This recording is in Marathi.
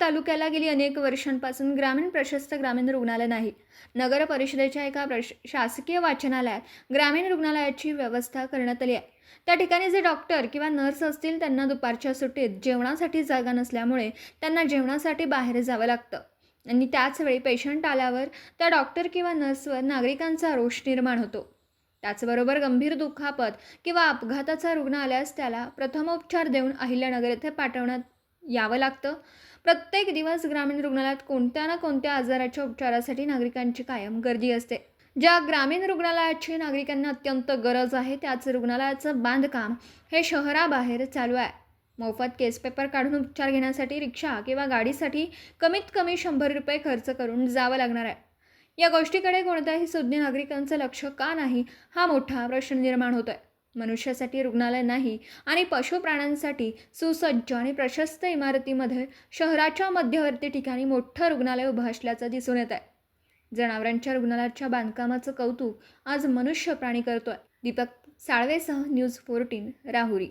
तालुक्याला गेली अनेक वर्षांपासून ग्रामीण प्रशस्त ग्रामीण रुग्णालय नाही. नगर परिषदेच्या एका प्रश शासकीय वाचनालयात ग्रामीण रुग्णालयाची व्यवस्था करण्यात आली आहे. त्या ठिकाणी जे डॉक्टर किंवा नर्स असतील त्यांना दुपारच्या सुट्टीत जेवणासाठी जागा नसल्यामुळे त्यांना जेवणासाठी बाहेर जावं लागतं. आणि त्याचवेळी पेशंट आल्यावर त्या डॉक्टर किंवा नर्सवर नागरिकांचा रोष निर्माण होतो. त्याचबरोबर गंभीर दुखापत किंवा अपघाताचा रुग्ण आल्यास त्याला प्रथमोपचार देऊन अहिल्यानगर येथे पाठवण्यात यावं लागतं. प्रत्येक दिवस ग्रामीण रुग्णालयात कोणत्या ना कोणत्या आजाराच्या उपचारासाठी नागरिकांची कायम गर्दी असते. ज्या ग्रामीण रुग्णालयाची नागरिकांना अत्यंत गरज आहे त्याच रुग्णालयाचं बांधकाम हे शहराबाहेर चालू आहे. मोफत केस पेपर काढून उपचार घेण्यासाठी रिक्षा किंवा गाडीसाठी कमीत कमी शंभर रुपये खर्च करून जावं लागणार आहे. या गोष्टीकडे कोणत्याही सुज्ञ नागरिकांचं लक्ष का नाही हा मोठा प्रश्न निर्माण होतो आहे मनुष्यासाठी रुग्णालय नाही आणि पशुप्राण्यांसाठी सुसज्ज आणि प्रशस्त इमारतीमध्ये शहराच्या मध्यवर्ती ठिकाणी मोठं रुग्णालय उभं असल्याचं दिसून येत आहे जनावरांच्या रुग्णालयाच्या बांधकामाचं कौतुक आज मनुष्य प्राणी करतोय. दीपक साळवेसह न्यूज फोर्टीन राहुरी.